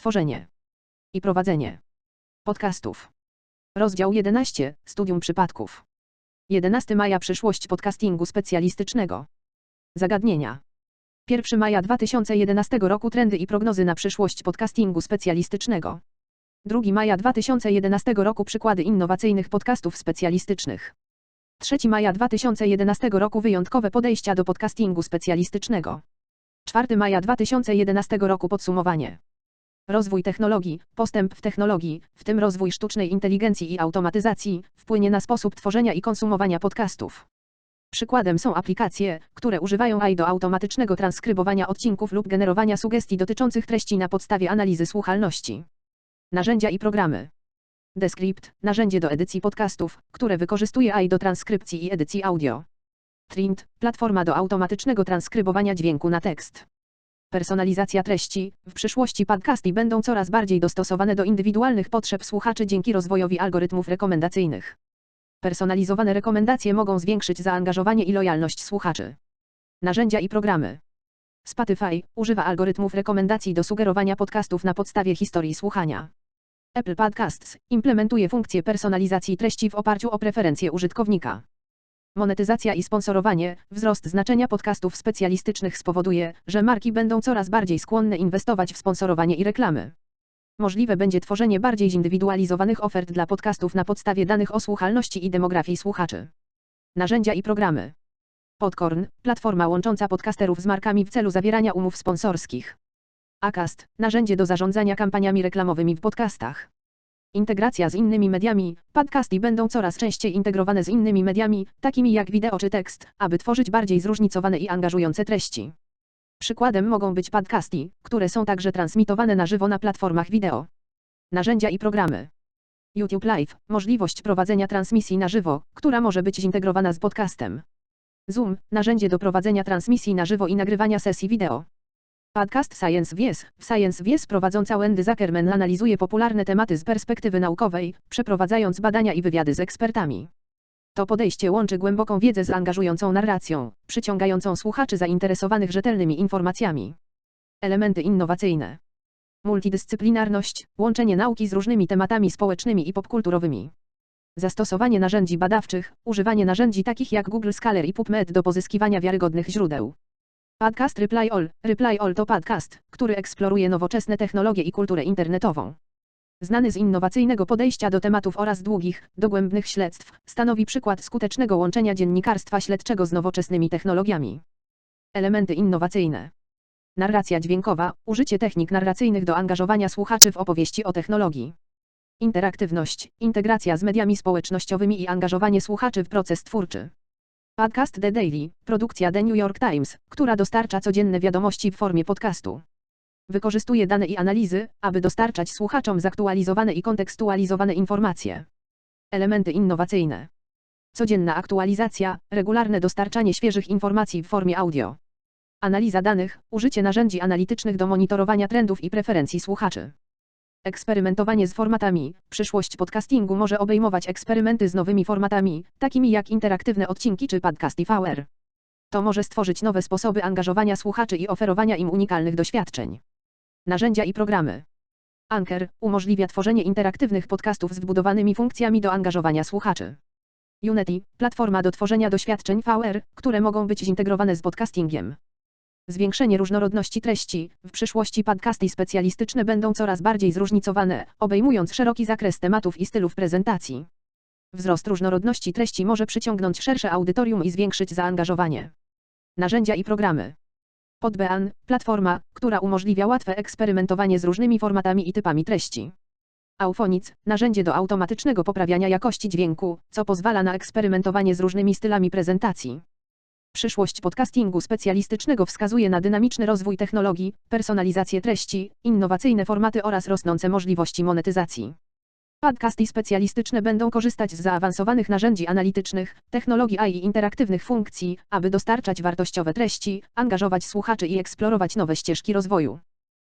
Tworzenie i prowadzenie podcastów. Rozdział 11. Studium przypadków. 11 maja przyszłość podcastingu specjalistycznego. Zagadnienia. 1 maja 2011 roku trendy i prognozy na przyszłość podcastingu specjalistycznego. 2 maja 2011 roku przykłady innowacyjnych podcastów specjalistycznych. 3 maja 2011 roku wyjątkowe podejścia do podcastingu specjalistycznego. 4 maja 2011 roku podsumowanie. Rozwój technologii, postęp w technologii, w tym rozwój sztucznej inteligencji i automatyzacji, wpłynie na sposób tworzenia i konsumowania podcastów. Przykładem są aplikacje, które używają AI do automatycznego transkrybowania odcinków lub generowania sugestii dotyczących treści na podstawie analizy słuchalności. Narzędzia i programy. Descript, narzędzie do edycji podcastów, które wykorzystuje AI do transkrypcji i edycji audio. Trint, platforma do automatycznego transkrybowania dźwięku na tekst. Personalizacja treści. W przyszłości podcasty będą coraz bardziej dostosowane do indywidualnych potrzeb słuchaczy dzięki rozwojowi algorytmów rekomendacyjnych. Personalizowane rekomendacje mogą zwiększyć zaangażowanie i lojalność słuchaczy. Narzędzia i programy. Spotify używa algorytmów rekomendacji do sugerowania podcastów na podstawie historii słuchania. Apple Podcasts implementuje funkcję personalizacji treści w oparciu o preferencje użytkownika. Monetyzacja i sponsorowanie, wzrost znaczenia podcastów specjalistycznych spowoduje, że marki będą coraz bardziej skłonne inwestować w sponsorowanie i reklamy. Możliwe będzie tworzenie bardziej zindywidualizowanych ofert dla podcastów na podstawie danych o słuchalności i demografii słuchaczy. Narzędzia i programy. Podcorn, platforma łącząca podcasterów z markami w celu zawierania umów sponsorskich. Acast, narzędzie do zarządzania kampaniami reklamowymi w podcastach. Integracja z innymi mediami. Podcasty będą coraz częściej integrowane z innymi mediami, takimi jak wideo czy tekst, aby tworzyć bardziej zróżnicowane i angażujące treści. Przykładem mogą być podcasty, które są także transmitowane na żywo na platformach wideo. Narzędzia i programy. YouTube Live możliwość prowadzenia transmisji na żywo, która może być zintegrowana z podcastem. Zoom narzędzie do prowadzenia transmisji na żywo i nagrywania sesji wideo. Podcast Science Wies. W Science Wies prowadząca Wendy Zuckerman analizuje popularne tematy z perspektywy naukowej, przeprowadzając badania i wywiady z ekspertami. To podejście łączy głęboką wiedzę z angażującą narracją, przyciągającą słuchaczy zainteresowanych rzetelnymi informacjami. Elementy innowacyjne. Multidyscyplinarność, łączenie nauki z różnymi tematami społecznymi i popkulturowymi. Zastosowanie narzędzi badawczych, używanie narzędzi takich jak Google Scholar i PubMed do pozyskiwania wiarygodnych źródeł. Podcast Reply All. Reply All to podcast, który eksploruje nowoczesne technologie i kulturę internetową. Znany z innowacyjnego podejścia do tematów oraz długich, dogłębnych śledztw, stanowi przykład skutecznego łączenia dziennikarstwa śledczego z nowoczesnymi technologiami. Elementy innowacyjne. Narracja dźwiękowa, użycie technik narracyjnych do angażowania słuchaczy w opowieści o technologii. Interaktywność, integracja z mediami społecznościowymi i angażowanie słuchaczy w proces twórczy. Podcast The Daily, produkcja The New York Times, która dostarcza codzienne wiadomości w formie podcastu. Wykorzystuje dane i analizy, aby dostarczać słuchaczom zaktualizowane i kontekstualizowane informacje. Elementy innowacyjne. Codzienna aktualizacja, regularne dostarczanie świeżych informacji w formie audio. Analiza danych, użycie narzędzi analitycznych do monitorowania trendów i preferencji słuchaczy. Eksperymentowanie z formatami. Przyszłość podcastingu może obejmować eksperymenty z nowymi formatami, takimi jak interaktywne odcinki czy podcasty VR. To może stworzyć nowe sposoby angażowania słuchaczy i oferowania im unikalnych doświadczeń. Narzędzia i programy. Anker umożliwia tworzenie interaktywnych podcastów z wbudowanymi funkcjami do angażowania słuchaczy. Unity platforma do tworzenia doświadczeń VR, które mogą być zintegrowane z podcastingiem. Zwiększenie różnorodności treści. W przyszłości podcasty specjalistyczne będą coraz bardziej zróżnicowane, obejmując szeroki zakres tematów i stylów prezentacji. Wzrost różnorodności treści może przyciągnąć szersze audytorium i zwiększyć zaangażowanie. Narzędzia i programy. Podbean, platforma, która umożliwia łatwe eksperymentowanie z różnymi formatami i typami treści. Auphonic, narzędzie do automatycznego poprawiania jakości dźwięku, co pozwala na eksperymentowanie z różnymi stylami prezentacji. Przyszłość podcastingu specjalistycznego wskazuje na dynamiczny rozwój technologii, personalizację treści, innowacyjne formaty oraz rosnące możliwości monetyzacji. Podcasty specjalistyczne będą korzystać z zaawansowanych narzędzi analitycznych, technologii AI i interaktywnych funkcji, aby dostarczać wartościowe treści, angażować słuchaczy i eksplorować nowe ścieżki rozwoju.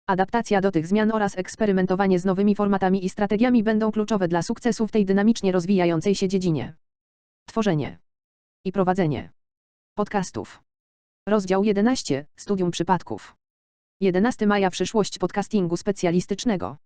Adaptacja do tych zmian oraz eksperymentowanie z nowymi formatami i strategiami będą kluczowe dla sukcesu w tej dynamicznie rozwijającej się dziedzinie. Tworzenie i prowadzenie podcastów. Rozdział 11. Studium przypadków. 11 maja przyszłość podcastingu specjalistycznego.